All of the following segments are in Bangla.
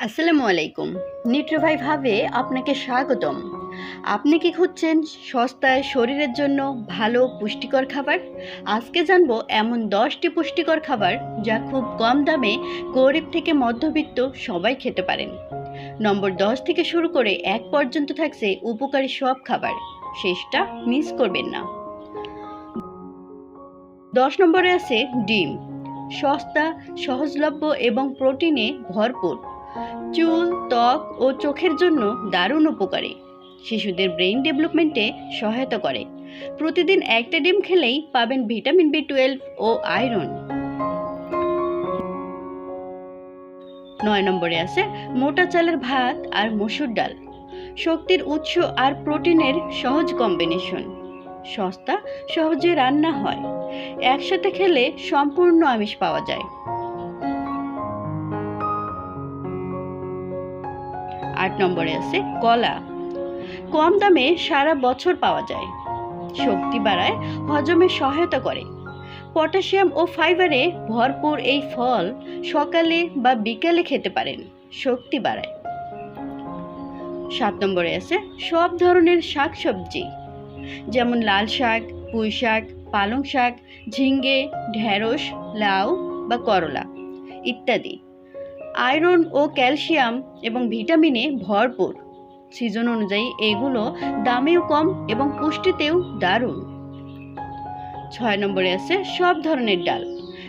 আসসালামু আলাইকুম। নিট্রোভাই ভাবে আপনাকে স্বাগতম। আপনি কি খুঁজছেন সস্তায় শরীরের জন্য ভালো পুষ্টিকর খাবার? আজকে জানব এমন দশটি পুষ্টিকর খাবার যা খুব কম দামে গরিব থেকে মধ্যবিত্ত সবাই খেতে পারেন। নম্বর দশ থেকে শুরু করে এক পর্যন্ত থাকছে উপকারী সব খাবার। শেষটা মিস করবেন না। দশ নম্বরে আছে ডিম। সস্তা, সহজলভ্য এবং প্রোটিনে ভরপুর। চুল, ত্বক ও চোখের জন্য দারুণ উপকারী। শিশুদের ব্রেইন ডেভেলপমেন্টে সহায়তা করে। প্রতিদিন একটা ডিম খেলেই পাবেন ভিটামিন বি টুয়েলভ ও আয়রন নয় নম্বরে আছে মোটা চালের ভাত আর মসুর ডাল। শক্তির উৎস আর প্রোটিনের সহজ কম্বিনেশন সস্তা, সহজে রান্না হয়। একসাথে খেলে সম্পূর্ণ আমিষ পাওয়া যায়। আট নম্বরে আছে, কলা। কম দামে সারা বছর পাওয়া যায়। শক্তি বাড়ায়, হজমে সহায়তা করে। পটাশিয়াম ও ফাইবারে ভরপুর এই ফল সকালে বা বিকালে খেতে পারেন। শক্তি বাড়ায়। সাত নম্বরে আছে, সব ধরনের শাকসবজি। যেমন লাল শাক, পুঁই শাক, পালং শাক, ঝিঙ্গে, ঢেঁড়স, লাউ বা করলা ইত্যাদি। আয়রন ও ক্যালসিয়াম এবং ভিটামিনে ভরপুর। সিজন অনুযায়ী এগুলো দামেও কম এবং পুষ্টিতেও দারুণ। ছয় নম্বরে আছে সব ধরনের ডাল,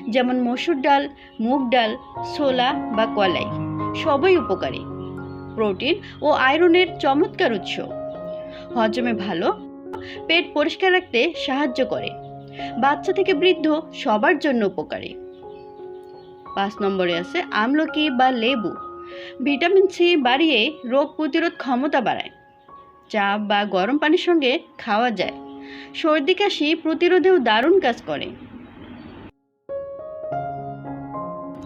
যেমন মসুর ডাল, মুগ ডাল, ছোলা বা কলাই, সবই উপকারী। প্রোটিন ও আয়রনের চমৎকার উৎস। হজমে ভালো, পেট পরিষ্কার রাখতে সাহায্য করে। বাচ্চা থেকে বৃদ্ধ সবার জন্য উপকারী। পাঁচ নম্বরে আছে আমলকি বা লেবু। ভিটামিন সি বাড়িয়ে রোগ প্রতিরোধ ক্ষমতা বাড়ায়। চা বা গরম পানির সঙ্গে খাওয়া যায়। সর্দি কাশি প্রতিরোধেও দারুণ কাজ করে।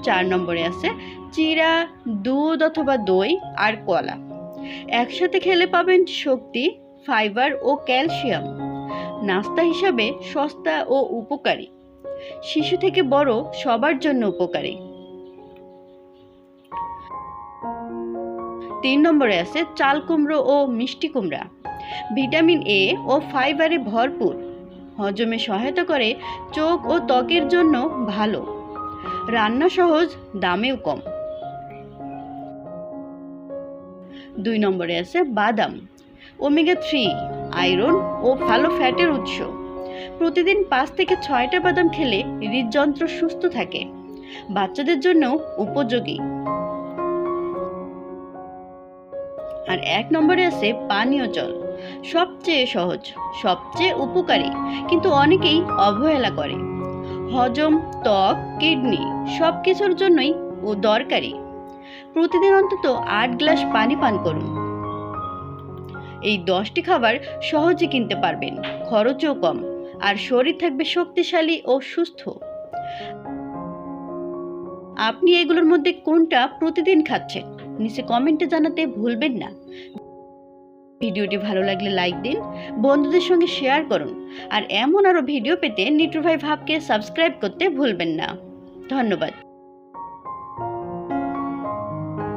চার নম্বরে আছে চিরা, দুধ অথবা দই আর কলা। একসাথে খেলে পাবেন শক্তি, ফাইবার ও ক্যালসিয়াম। নাস্তা হিসাবে সস্তা ও উপকারী। শিশু থেকে বড় সবার জন্য উপকারী। তিন নম্বরে আছে চাল কুমড়ো ও মিষ্টি কুমড়া। ভিটামিন এ ও ফাইবারে ভরপুর। হজমে সহায়তা করে, চোখ ও ত্বকের জন্য ভালো। রান্না সহজ, দামেও কম। দুই নম্বরে আছে বাদাম। ওমেগা থ্রি, আয়রন ও ভালো ফ্যাটের উৎস। প্রতিদিন পাঁচ থেকে ছয়টা বাদাম খেলে হৃদযন্ত্র সুস্থ থাকে। বাচ্চাদের জন্য উপযোগী। আর এক নম্বরে আছে পানীয় জল। সবচেয়ে সহজ, সবচেয়ে উপকারী, কিন্তু অনেকেই অবহেলা করে। হজম, ত্বক, কিডনি সব কিছুর জন্যই ও দরকারি। প্রতিদিন অন্তত আট গ্লাস পানি পান করুন। এই দশটি খাবার সহজে কিনতে পারবেন, খরচও কম। আর শরীর থাকবে শক্তিশালী ও সুস্থ। আপনি এগুলোর মধ্যে কোনটা প্রতিদিন খাচ্ছেন? নিচে কমেন্টে জানাতে ভুলবেন না। ভিডিওটি ভালো লাগলে লাইক দিন, বন্ধুদের সঙ্গে শেয়ার করুন, আর এমন আরও ভিডিও পেতে নিটুভাই ভাই ভাবকে সাবস্ক্রাইব করতে ভুলবেন না। ধন্যবাদ।